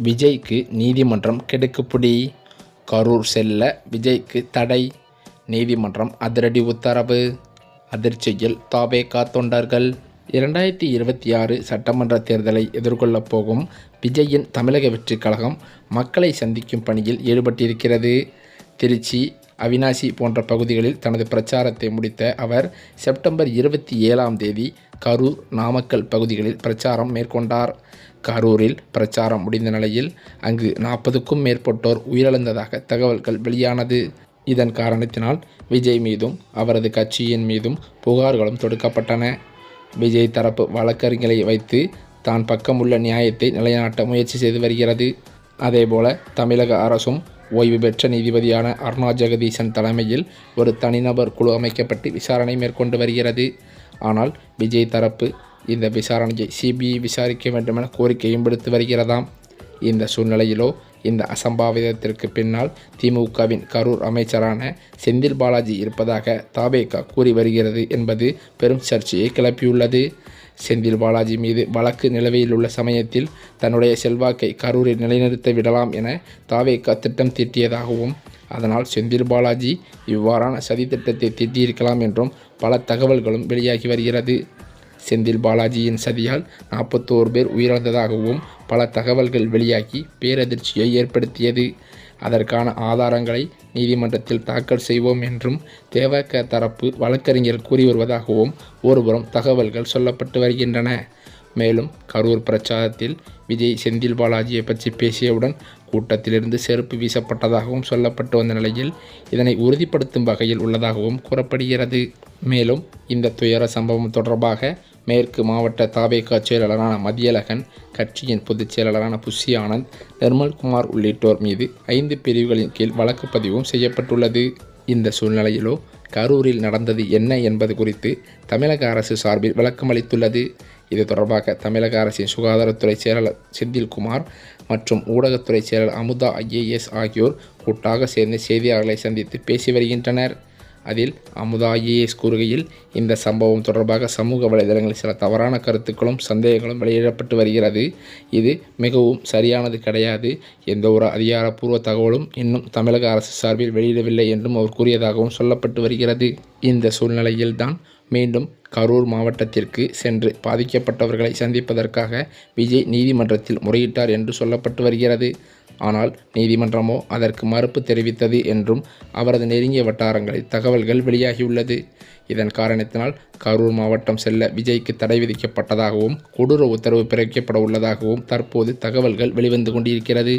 விஜய்க்கு நீதிமன்றம் கெடுக்குப்பிடி. கரூர் செல்ல விஜய்க்கு தடை. நீதிமன்றம் அதிரடி உத்தரவு. அதிர்ச்சியில் தாவேகா தொண்டர்கள் இரண்டாயிரத்தி இருபத்தி ஆறு சட்டமன்ற தேர்தலை எதிர்கொள்ளப் போகும் விஜயின் தமிழக வெற்றிக் கழகம் மக்களை சந்திக்கும் பணியில் ஈடுபட்டிருக்கிறது. திருச்சி அவினாசி போன்ற பகுதிகளில் தனது பிரச்சாரத்தை முடித்த அவர் செப்டம்பர் இருபத்தி ஏழாம் தேதி கரூர் நாமக்கல் பகுதிகளில் பிரச்சாரம் மேற்கொண்டார். கரூரில் பிரச்சாரம் முடிந்த நிலையில் அங்கு நாற்பதுக்கும் மேற்பட்டோர் உயிரிழந்ததாக தகவல்கள் வெளியானது. இதன் காரணத்தினால் விஜய் மீதும் அவரது கட்சியின் மீதும் புகார்களும் தொடுக்கப்பட்டன. விஜய் தரப்பு வழக்கறிஞரை வைத்து தான் பக்கமுள்ள நியாயத்தை நிலைநாட்ட முயற்சி செய்து வருகிறது. அதேபோல தமிழக அரசும் ஓய்வு பெற்ற நீதிபதியான அருணா ஜெகதீசன் தலைமையில் ஒரு தனிநபர் குழு அமைக்கப்பட்டு விசாரணை மேற்கொண்டு வருகிறது. ஆனால் விஜய் தரப்பு இந்த விசாரணையை சிபிஐ விசாரிக்க வேண்டுமென கோரிக்கையும் விடுத்து வருகிறதாம். இந்த சூழ்நிலையிலோ இந்த அசம்பாவிதத்திற்கு பின்னால் திமுகவின் கரூர் அமைச்சரான செந்தில் பாலாஜி இருப்பதாக தாபேகா கூறி வருகிறது என்பது பெரும் சர்ச்சையை கிளப்பியுள்ளது. செந்தில் பாலாஜி மீது வழக்கு நிலுவையில் உள்ள சமயத்தில் தன்னுடைய செல்வாக்கை கரூரில் நிலைநிறுத்த விடலாம் என தாவேக்கா திட்டம் தீட்டியதாகவும் அதனால் செந்தில் பாலாஜி இவ்வாறான சதி திட்டத்தை தீட்டியிருக்கலாம் என்றும் பல தகவல்களும் வெளியாகி வருகிறது. செந்தில் பாலாஜியின் சதியால் நாற்பத்தோரு பேர் உயிரிழந்ததாகவும் பல தகவல்கள் வெளியாகி பேரதிர்ச்சியை ஏற்படுத்தியது. அதற்கான ஆதாரங்களை நீதிமன்றத்தில் தாக்கல் செய்வோம் என்றும் தேவக தரப்பு வழக்கறிஞர் கூறி வருவதாகவும் ஒருபுறம் தகவல்கள் சொல்லப்பட்டு வருகின்றன. மேலும் கரூர் பிரச்சாரத்தில் விஜய் செந்தில் பாலாஜியை பற்றி பேசியவுடன் கூட்டத்திலிருந்து செருப்பு வீசப்பட்டதாகவும் சொல்லப்பட்டு வந்த நிலையில் இதனை உறுதிப்படுத்தும் வகையில் உள்ளதாகவும் கூறப்படுகிறது. மேலும் இந்த துயர சம்பவம் தொடர்பாக மேற்கு மாவட்ட தாபேகா செயலாளரான மதியழகன் கட்சியின் பொதுச் செயலாளரான புஷி ஆனந்த் நிர்மல்குமார் உள்ளிட்டோர் மீது ஐந்து பிரிவுகளின் கீழ் வழக்கு பதிவும் செய்யப்பட்டுள்ளது. இந்த சூழ்நிலையிலோ கரூரில் நடந்தது என்ன என்பது குறித்து தமிழக அரசு சார்பில் விளக்கமளித்துள்ளது. இது தொடர்பாக தமிழக அரசின் சுகாதாரத்துறை செயலாளர் செந்தில்குமார் மற்றும் ஊடகத்துறை செயலர் அமுதா ஐஏஎஸ் ஆகியோர் கூட்டாக சேர்ந்து செய்தியாளர்களை சந்தித்து பேசி வருகின்றனர். அதில் அமுதாயிஎஸ் கூறுகையில் இந்த சம்பவம் தொடர்பாக சமூக வலைதளங்களில் சில தவறான கருத்துக்களும் சந்தேகங்களும் வெளியிடப்பட்டு வருகிறது. இது மிகவும் சரியானது கிடையாது. எந்த ஒரு அதிகாரப்பூர்வ தகவலும் இன்னும் தமிழக அரசு சார்பில் வெளியிடவில்லை என்றும் அவர் கூறியதாகவும் சொல்லப்பட்டு வருகிறது. இந்த சூழ்நிலையில்தான் மீண்டும் கரூர் மாவட்டத்திற்கு சென்று பாதிக்கப்பட்டவர்களை சந்திப்பதற்காக விஜய் நீதிமன்றத்தில் முறையிட்டார் என்று சொல்லப்பட்டு வருகிறது. ஆனால் நீதிமன்றமோ அதற்கு மறுப்பு தெரிவித்தது என்றும் அவரது நெருங்கிய வட்டாரங்களில் தகவல்கள் வெளியாகியுள்ளது. இதன் காரணத்தினால் கரூர் மாவட்டம் செல்ல விஜய்க்கு தடை விதிக்கப்பட்டதாகவும் கொடூர உத்தரவு பிறப்பிக்கப்பட உள்ளதாகவும் தற்போது தகவல்கள் வெளிவந்து கொண்டிருக்கிறது.